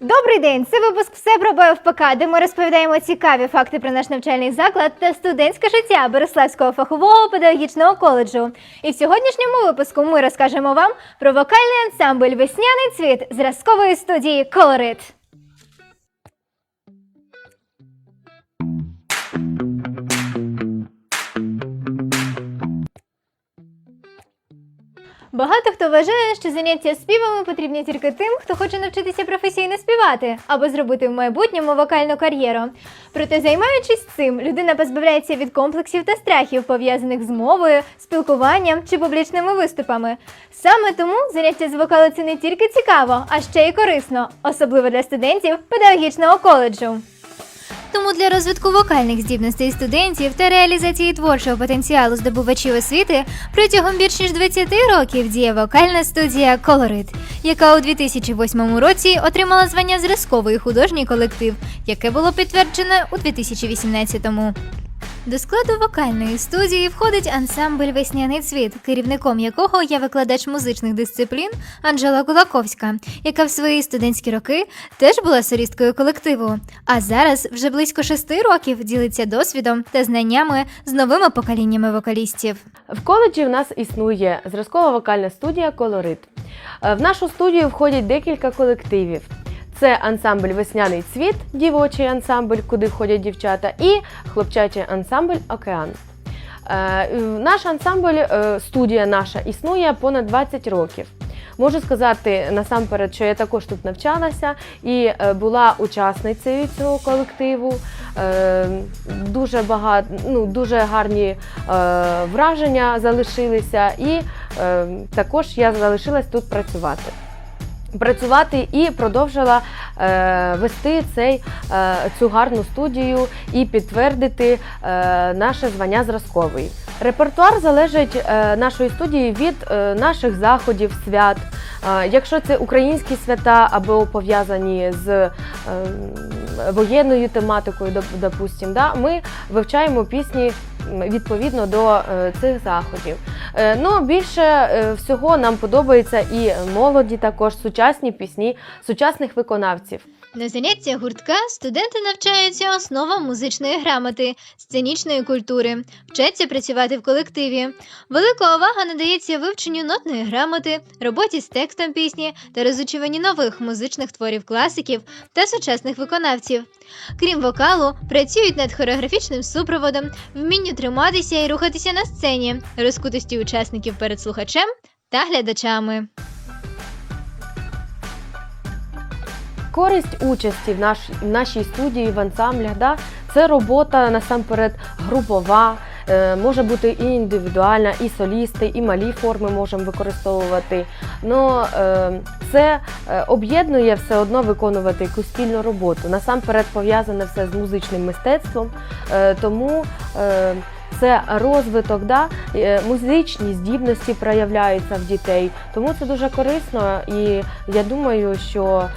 Добрий день! Це випуск все про БФПК, де ми розповідаємо цікаві факти про наш навчальний заклад та студентське життя Береславського фахового педагогічного коледжу. І в сьогоднішньому випуску ми розкажемо вам про вокальний ансамбль Весняний цвіт зразкової студії Колорит. Багато хто вважає, що заняття співами потрібні тільки тим, хто хоче навчитися професійно співати або зробити в майбутньому вокальну кар'єру. Проте, займаючись цим, людина позбавляється від комплексів та страхів, пов'язаних з мовою, спілкуванням чи публічними виступами. Саме тому заняття з вокалу це не тільки цікаво, а ще й корисно, особливо для студентів педагогічного коледжу. Тому для розвитку вокальних здібностей студентів та реалізації творчого потенціалу здобувачів освіти протягом більш ніж 20 років діє вокальна студія Колорит, яка у 2008 році отримала звання зразковий художній колектив, яке було підтверджене у 2018-му. До складу вокальної студії входить ансамбль Весняний цвіт, керівником якого є викладач музичних дисциплін Анжела Кулаковська, яка в свої студентські роки теж була солісткою колективу. А зараз вже близько шести років ділиться досвідом та знаннями з новими поколіннями вокалістів. В коледжі в нас існує зразкова вокальна студія Колорит. Е, В нашу студію входять декілька колективів. Це ансамбль Весняний цвіт, дівочий ансамбль, куди входять дівчата, і хлопчачий ансамбль Океан. Е, Наш ансамбль, е, студія наша, існує понад 20 років. Можу сказати насамперед, що я також тут навчалася і е, була учасницею цього колективу. Дуже багато, ну, дуже гарні враження залишилися, і також я залишилась тут працювати. Працювати і продовжила е, вести цей, е, цю гарну студію і підтвердити е, наше звання зразковий. Репертуар залежить е, нашої студії від е, наших заходів, свят. Е, якщо це українські свята або пов'язані з е, воєнною тематикою, доп- допустим, да, ми вивчаємо пісні відповідно до е, цих заходів. Е, Ну, більше е, всього нам подобається і молоді, також сучасні пісні сучасних виконавців. На заняття гуртка студенти навчаються основам музичної грамоти, сценічної культури, вчаться працювати в колективі. Велика увага надається вивченню нотної грамоти, роботі з текстом пісні та розучуванні нових музичних творів класиків та сучасних виконавців. Крім вокалу, працюють над хореографічним супроводом, вмінню триматися і рухатися на сцені, розкутості учасників перед слухачем та глядачами. Користь участі в, наш, в нашій студії в ансамблях да, це робота насамперед групова. е, Може бути і індивідуальна, і солісти, і малі форми можемо використовувати. Ну, е, це е, об'єднує все одно виконувати якусь спільну роботу. Насамперед пов'язане все з музичним мистецтвом, тому це розвиток, да? е, музичні здібності проявляються в дітей. Тому це дуже корисно, і я думаю, що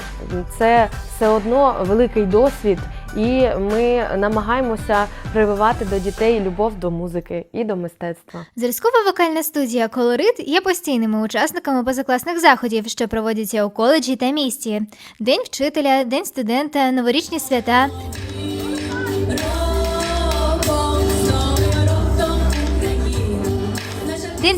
це все одно великий досвід, і ми намагаємося прививати до дітей любов до музики і до мистецтва. Зразкова вокальна студія Колорит є постійними учасниками позакласних заходів, що проводяться у коледжі та місті: День вчителя, День студента, новорічні свята.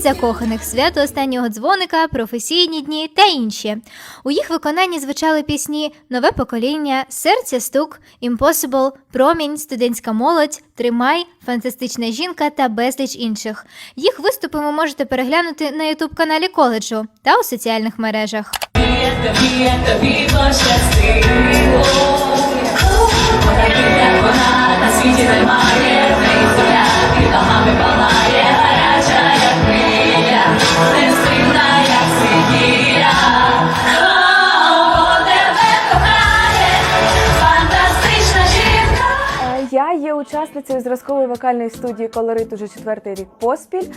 Закоханих, свято останнього дзвоника, професійні дні та інші. У їх виконанні звучали пісні Нове покоління, Серця стук, Impossible, Промінь, Студентська молодь, Тримай, Фантастична жінка та безліч інших. Їх виступи ви можете переглянути на ютуб каналі коледжу та у соціальних мережах. тобі, тобі пощастило. Учасницею зразкової вокальної студії Колорит уже четвертий рік поспіль.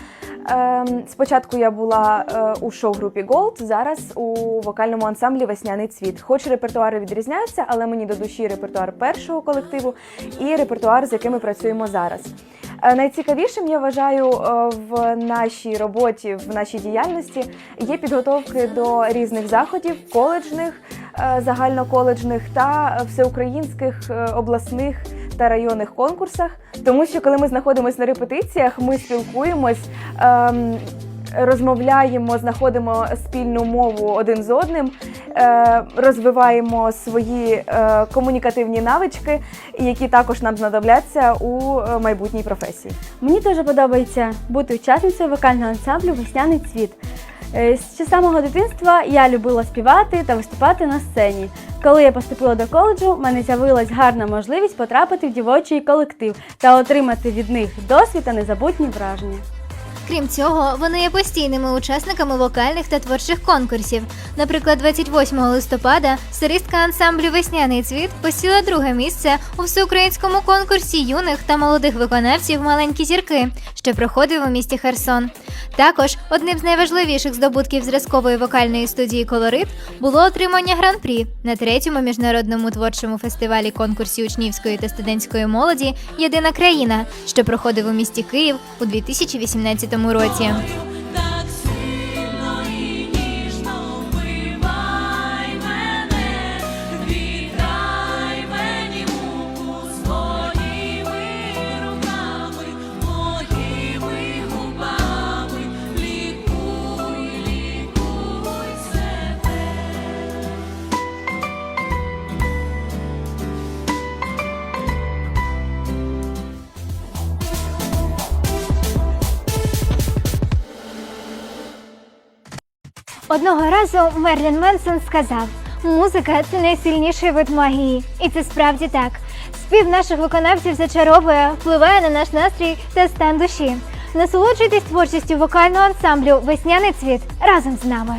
Ем, Спочатку я була е, у шоу-групі Gold, зараз у вокальному ансамблі Весняний цвіт. Хоч репертуари відрізняються, але мені до душі репертуар першого колективу і репертуар, з яким ми працюємо зараз. Е, Найцікавішим я вважаю е, в нашій роботі, в нашій діяльності є підготовки до різних заходів, коледжних, загальноколеджних та всеукраїнських обласних та районних конкурсах. Тому що коли ми знаходимося на репетиціях, ми спілкуємось. ем, Розмовляємо, знаходимо спільну мову один з одним, е, розвиваємо свої е, комунікативні навички, які також нам знадобляться у е, майбутній професії. Мені дуже подобається бути учасницею вокального ансамблю Весняний цвіт. З самого дитинства я любила співати та виступати на сцені. Коли я поступила до коледжу, в мене з'явилась гарна можливість потрапити в дівочий колектив та отримати від них досвід та незабутні враження. Крім цього, вони є постійними учасниками вокальних та творчих конкурсів. Наприклад, 28 листопада солістка ансамблю Весняний цвіт посіла друге місце у всеукраїнському конкурсі юних та молодих виконавців Маленькі зірки, що проходив у місті Херсон. Також одним з найважливіших здобутків зразкової вокальної студії Колорит було отримання гран-прі на третьому міжнародному творчому фестивалі конкурсі учнівської та студентської молоді Єдина країна, що проходив у місті Київ у 2018 році. Так Одного разу Мерлін Менсон сказав: музика це найсильніший вид магії, і це справді так. Спів наших виконавців зачаровує, впливає на наш настрій та стан душі. Насолоджуйтесь творчістю вокального ансамблю Весняний цвіт разом з нами.